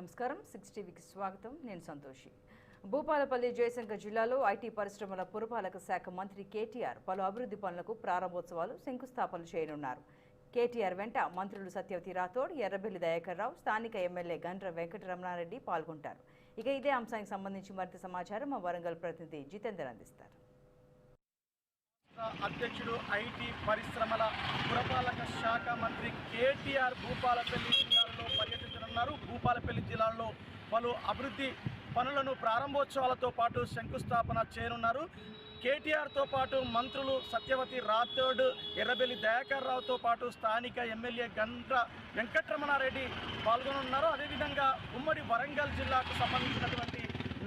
నమస్కారం. సిక్స్ టీవీకి స్వాగతం. నేను సంతోషి. భూపాలపల్లి జయశంకర్ జిల్లాలో ఐటీ పరిశ్రమల పురపాలక శాఖ మంత్రి కేటీఆర్ పలు అభివృద్ధి పనులకు ప్రారంభోత్సవాలు శంకుస్థాపనలు చేయనున్నారు. కేటీఆర్ వెంట మంత్రులు సత్యవతి రాథోడ్ ఎర్రబెల్లి దయాకర్ రావు స్థానిక ఎమ్మెల్యే గండ్ర వెంకటరమణారెడ్డి పాల్గొంటారు. ఇక ఇదే అంశానికి సంబంధించి మరింత సమాచారం మా వరంగల్ ప్రతినిధి జితేందర్ అందిస్తారు. అధ్యక్షుడు ఐటీ పరిశ్రమల పురపాలక శాఖ మంత్రి కేటీఆర్ భూపాలపల్లి జిల్లా పర్యటించనున్నారు భూపాలపల్లి జిల్లాలో పలు అభివృద్ధి పనులను ప్రారంభోత్సవాలతో పాటు శంకుస్థాపన చేయనున్నారు. కేటీఆర్తో పాటు మంత్రులు సత్యవతి రాథోడ్ ఎర్రబెల్లి దయాకర్ రావుతో పాటు స్థానిక ఎమ్మెల్యే గండ్ర వెంకటరమణారెడ్డి పాల్గొనున్నారు. అదేవిధంగా ఉమ్మడి వరంగల్ జిల్లాకు సంబంధించినటువంటి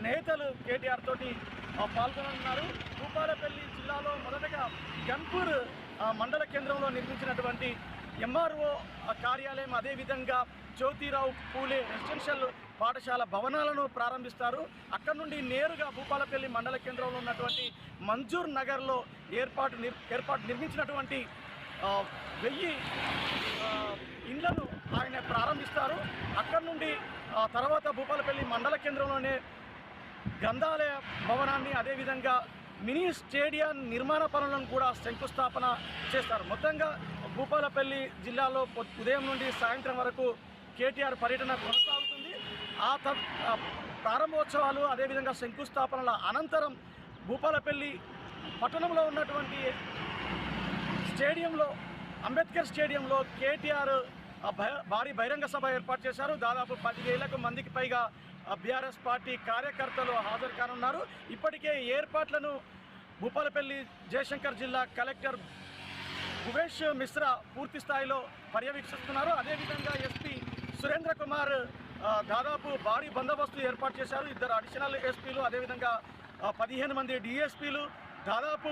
నేతలు కేటీఆర్ తోటి పాల్గొనున్నారు. భూపాలపల్లి జిల్లాలో మొదటగా గన్పూర్ మండల కేంద్రంలో నిర్మించినటువంటి ఎంఆర్ఓ కార్యాలయం అదేవిధంగా జ్యోతిరావు పూలే రెసిడెన్షియల్ పాఠశాల భవనాలను ప్రారంభిస్తారు. అక్కడ నుండి నేరుగా భూపాలపల్లి మండల కేంద్రంలో ఉన్నటువంటి మంజూర్ నగర్లో ఏర్పాటు నిర్ ఏర్పాటు నిర్మించినటువంటి వెయ్యి ఇండ్లను ఆయన ప్రారంభిస్తారు. అక్కడ నుండి తర్వాత భూపాలపల్లి మండల కేంద్రంలోనే గ్రంథాలయ భవనాన్ని అదేవిధంగా మినీ స్టేడియం నిర్మాణ పనులను కూడా శంకుస్థాపన చేస్తారు. మొత్తంగా భూపాలపల్లి జిల్లాలో ఉదయం నుండి సాయంత్రం వరకు కేటీఆర్ పర్యటన కొనసాగుతుంది. ఆ త ఆ ప్రారంభోత్సవాలు అదేవిధంగా శంకుస్థాపనల అనంతరం భూపాలపల్లి పట్టణంలో ఉన్నటువంటి స్టేడియంలో అంబేద్కర్ స్టేడియంలో కేటీఆర్ భారీ బహిరంగ సభ ఏర్పాటు చేశారు. దాదాపు పదివేలకు మందికి పైగా బీఆర్ఎస్ పార్టీ కార్యకర్తలు హాజరు కానున్నారు. ఇప్పటికే ఏర్పాట్లను భూపాలపల్లి జయశంకర్ జిల్లా కలెక్టర్ భువేష్ మిశ్రా పూర్తి స్థాయిలో పర్యవేక్షిస్తున్నారు. అదేవిధంగా ఎస్పీ సురేంద్ర కుమార్ దాదాపు భారీ బందోబస్తు ఏర్పాటు చేశారు. ఇద్దరు అడిషనల్ ఎస్పీలు అదేవిధంగా పదిహేను మంది డిఎస్పీలు దాదాపు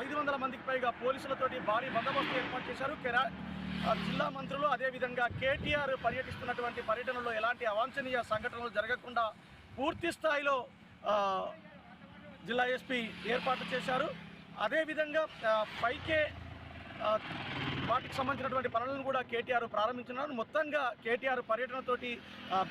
ఐదు వందల మందికి పైగా పోలీసులతోటి భారీ బందోబస్తు ఏర్పాటు చేశారు. కెరా జిల్లా మంత్రులు అదేవిధంగా కేటీఆర్ పర్యటిస్తున్నటువంటి పర్యటనలో ఎలాంటి అవాంఛనీయ సంఘటనలు జరగకుండా పూర్తి స్థాయిలో జిల్లా ఎస్పీ ఏర్పాటు చేశారు. అదేవిధంగా పైకే వాటికి సంబంధించినటువంటి పనులను కూడా కేటీఆర్ ప్రారంభించినారు. మొత్తంగా కేటీఆర్ పర్యటనతోటి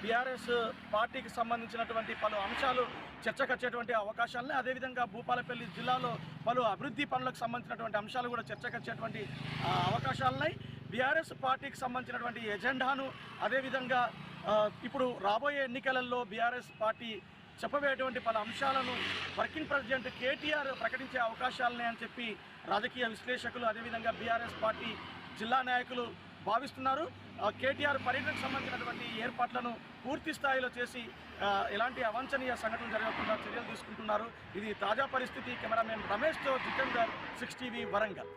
బీఆర్ఎస్ పార్టీకి సంబంధించినటువంటి పలు అంశాలు చర్చకు వచ్చేటువంటి అవకాశాలని అదేవిధంగా భూపాలపల్లి జిల్లాలో పలు అభివృద్ధి పనులకు సంబంధించినటువంటి అంశాలు కూడా చర్చకు వచ్చేటువంటి అవకాశాలున్నాయి. బీఆర్ఎస్ పార్టీకి సంబంధించినటువంటి ఎజెండాను అదేవిధంగా ఇప్పుడు రాబోయే ఎన్నికలలో బీఆర్ఎస్ పార్టీ చెప్పబోయేటువంటి పలు అంశాలను వర్కింగ్ ప్రెసిడెంట్ కేటీఆర్ ప్రకటించే అవకాశాలనే అని చెప్పి రాజకీయ విశ్లేషకులు అదేవిధంగా బీఆర్ఎస్ పార్టీ జిల్లా నాయకులు భావిస్తున్నారు. కేటీఆర్ పర్యటనకు సంబంధించినటువంటి ఏర్పాట్లను పూర్తి స్థాయిలో చేసి ఎలాంటి అవాంఛనీయ సంఘటనలు జరగకుండా చర్యలు తీసుకుంటున్నారు. ఇది తాజా పరిస్థితి. కెమెరామెన్ రమేష్తో జితేందర్ సిక్స్ టీవీ వరంగల్.